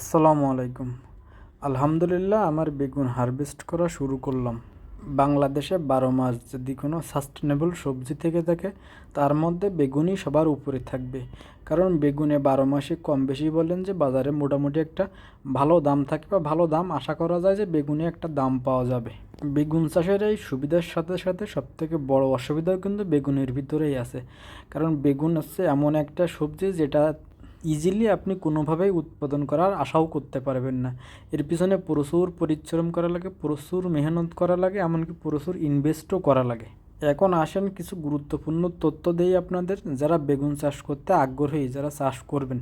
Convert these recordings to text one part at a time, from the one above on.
আসসালামু আলাইকুম। আলহামদুলিল্লাহ আমার বেগুন হারভেস্ট করা শুরু করলাম। বাংলাদেশে বারো মাস যদি কোনো সাস্টেনেবল সবজি থেকে থাকে, তার মধ্যে বেগুনই সবার উপরে থাকবে। কারণ বেগুনে বারো মাসে কম বেশি বলেন যে বাজারে মোটামুটি একটা ভালো দাম থাকে বা ভালো দাম আশা করা যায় যে বেগুনে একটা দাম পাওয়া যাবে। বেগুন চাষের এই সুবিধার সাথে সাথে সবথেকে বড় অসুবিধাও কিন্তু বেগুনের ভিতরেই আছে। কারণ বেগুন হচ্ছে এমন একটা সবজি যেটা ইজিলি আপনি কোনোভাবেই উৎপাদন করার আশাও করতে পারবেন না। এর পিছনে প্রচুর পরিশ্রম করা লাগে, প্রচুর মেহনত করা লাগে, এমনকি প্রচুর ইনভেস্টও করা লাগে। এখন আসেন কিছু গুরুত্বপূর্ণ তথ্য দেই আপনাদের। যারা বেগুন চাষ করতে আগ্রহী, যারা চাষ করবেন,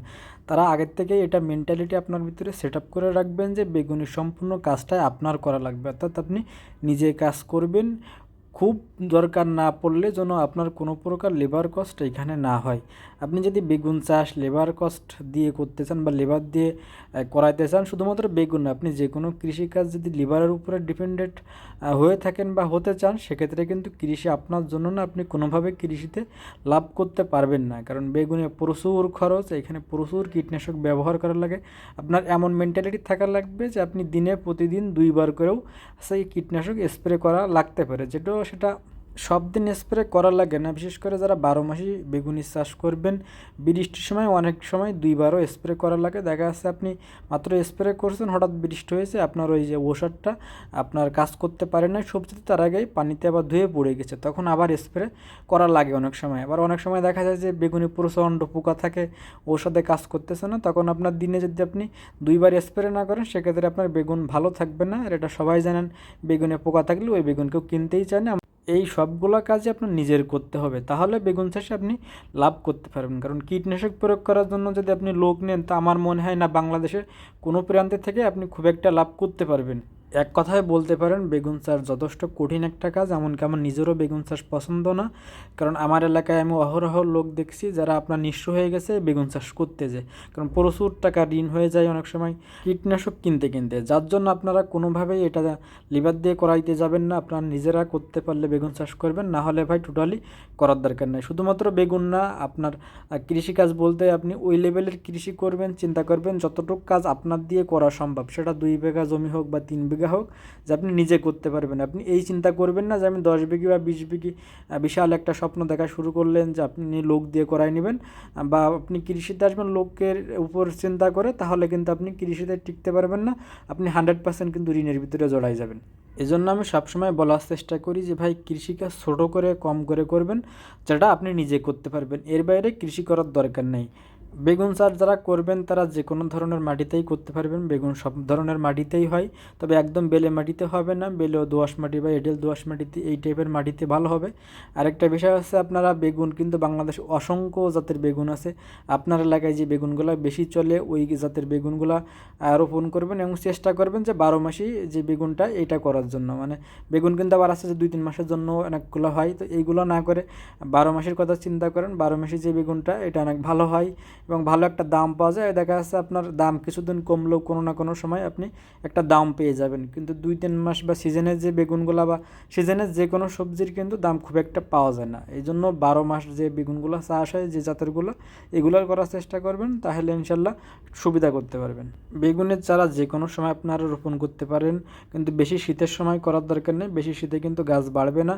তারা আগের থেকেই এটা মেন্টালিটি আপনার ভিতরে সেট আপ করে রাখবেন যে, বেগুনের সম্পূর্ণ কাজটাই আপনার করা লাগবে। অর্থাৎ আপনি নিজে কাজ করবেন খুব দরকার না পড়লে যেন আপনার কোনো প্রকার লেবার কস্ট এখানে না হয়। আপনি যদি বেগুন চাষ লেবার কস্ট দিয়ে করতে চান বা লেবার দিয়ে করাইতে চান, শুধুমাত্র বেগুন না, আপনি যে কোনো কৃষিকাজ যদি লেবারের উপরে ডিপেন্ডেন্ট হয়ে থাকেন বা হতে চান, সেক্ষেত্রে কিন্তু কৃষি আপনার জন্য না, আপনি কোনোভাবে কৃষিতে লাভ করতে পারবেন না। কারণ বেগুনে প্রচুর খরচ, এখানে প্রচুর কীটনাশক ব্যবহার করা লাগে। আপনার এমন মেন্টালিটি থাকা লাগবে যে আপনি দিনে প্রতিদিন দুইবার করেও সেই কীটনাশক স্প্রে করা লাগতে পারে যেটাও সেটা সব দিন স্প্রে করা লাগে না। বিশেষ করে যারা বারো মাসই বেগুনি চাষ করবেন, বৃষ্টির সময় অনেক সময় দুইবারও স্প্রে করা লাগে। দেখা যাচ্ছে আপনি মাত্র স্প্রে করছেন, হঠাৎ বৃষ্টি হয়েছে, আপনার ওই যে ওষুধটা আপনার কাজ করতে পারে না সবজিতে তার আগেই পানিতে আবার ধুয়ে পড়ে গেছে, তখন আবার স্প্রে করা লাগে অনেক সময়। আবার অনেক সময় দেখা যায় যে বেগুনি প্রচণ্ড পোকা থাকে, ওষুধে কাজ করতেছে না, তখন আপনার দিনে যদি আপনি দুইবার স্প্রে না করেন, সেক্ষেত্রে আপনার বেগুন ভালো থাকবে না। আর এটা সবাই জানেন, বেগুনে পোকা থাকলে ওই বেগুন কেউ কিনতেই চায় না। এই সবগুলো কাজই আপনার নিজের করতে হবে। তাহলে বেগুন চাষে আপনি লাভ করতে পারবেন। কারণ কীটনাশক প্রয়োগ করার জন্য যদি আপনি লোক নেন, তা আমার মনে হয় না বাংলাদেশের কোনো প্রান্তের থেকে আপনি খুব একটা লাভ করতে পারবেন। এক কথায় বলতে পারেন, বেগুন চাষ যথেষ্ট কঠিন একটা কাজ, এমনকি আমার নিজেরও বেগুন চাষ পছন্দ না। কারণ আমার এলাকায় আমি অহরহ লোক দেখছি যারা আপনার নিঃস্ব হয়ে গেছে, বেগুন চাষ করতে যে কারণ প্রচুর টাকা ঋণ হয়ে যায় অনেক সময় কীটনাশক কিনতে কিনতে। যার জন্য আপনারা কোনোভাবেই এটা লিভার দিয়ে করাইতে যাবেন না, আপনারা নিজেরা করতে পারলে বেগুন চাষ করবেন, না হলে ভাই টোটালি করার দরকার নেই। শুধুমাত্র বেগুন না, আপনার কৃষিকাজ বলতে আপনি ওই লেভেলের কৃষি করবেন, চিন্তা করবেন, যতটুকু কাজ আপনার দিয়ে করা সম্ভব, সেটা দুই বিঘা জমি হোক বা তিন বিঘা হোক, যে আপনি নিজে করতে পারবেন। আপনি এই চিন্তা করবেন না যে আমি দশ বিঘি বা বিশ বিঘি বিশাল একটা স্বপ্ন দেখা শুরু করলেন যে আপনি লোক দিয়ে করাই নেবেন বা আপনি কৃষিতে আসবেন, লোকের উপর চিন্তা করে, তাহলে কিন্তু আপনি কৃষিতে টিকতে পারবেন না। আপনি হান্ড্রেড পার্সেন্ট কিন্তু ঋণের ভিতরে জড়াই যাবেন। এজন্য আমি সবসময় বলার চেষ্টা করি যে, ভাই কৃষিকাজ ছোটো করে, কম করে করবেন, যেটা আপনি নিজে করতে পারবেন। এর বাইরে কৃষি করার দরকার নেই। বেগুন চাষ যারা করবেন, তারা যে কোনো ধরনের মাটিতেই করতে পারবেন। বেগুন সব ধরনের মাটিতেই হয়, তবে একদম বেলে মাটিতে হবে না। বেলে দোআঁশ মাটি বা এঁটেল দোআঁশ মাটিতে এই টাইপের মাটিতে ভালো হবে। আরেকটা বিষয় হচ্ছে আপনারা বেগুন কিন্তু বাংলাদেশে অসংখ্য জাতের বেগুন আছে। আপনার এলাকায় যে বেগুনগুলো বেশি চলে, ওই জাতের বেগুনগুলা রোপণ করবেন এবং চেষ্টা করবেন যে বারো মাসই যে বেগুনটা এটা করার জন্য। মানে বেগুন কিন্তু আবার আছে যে দুই তিন মাসের জন্য অনেকগুলো হয়। তো এইগুলো না করে বারো মাসের কথা চিন্তা করেন, বারো মাসে যে বেগুনটা, এটা অনেক ভালো হয়। এবং ভালো একটা দাম পাওয়া যায়। দেখা যাচ্ছে আপনার দাম কিছুদিন কমলেও কোনো না কোনো সময় আপনি একটা দাম পেয়ে যাবেন। কিন্তু দুই, তিন মাস বা সিজনের যে বেগুনগুলো বা সিজনের যে কোনো সবজির কিন্তু দাম খুব একটা পাওয়া যায় না। এই জন্য বারো মাস যে বেগুনগুলো চাষ হয়, যে জাতেরগুলো, এগুলো করার চেষ্টা করবেন, তাহলে ইনশাল্লাহ সুবিধা করতে পারবেন। বেগুনের চারা যে কোনো সময় আপনারা রোপণ করতে পারেন, কিন্তু বেশি শীতের সময় করার দরকার নেই। বেশি শীতে কিন্তু গাছ বাড়বে না।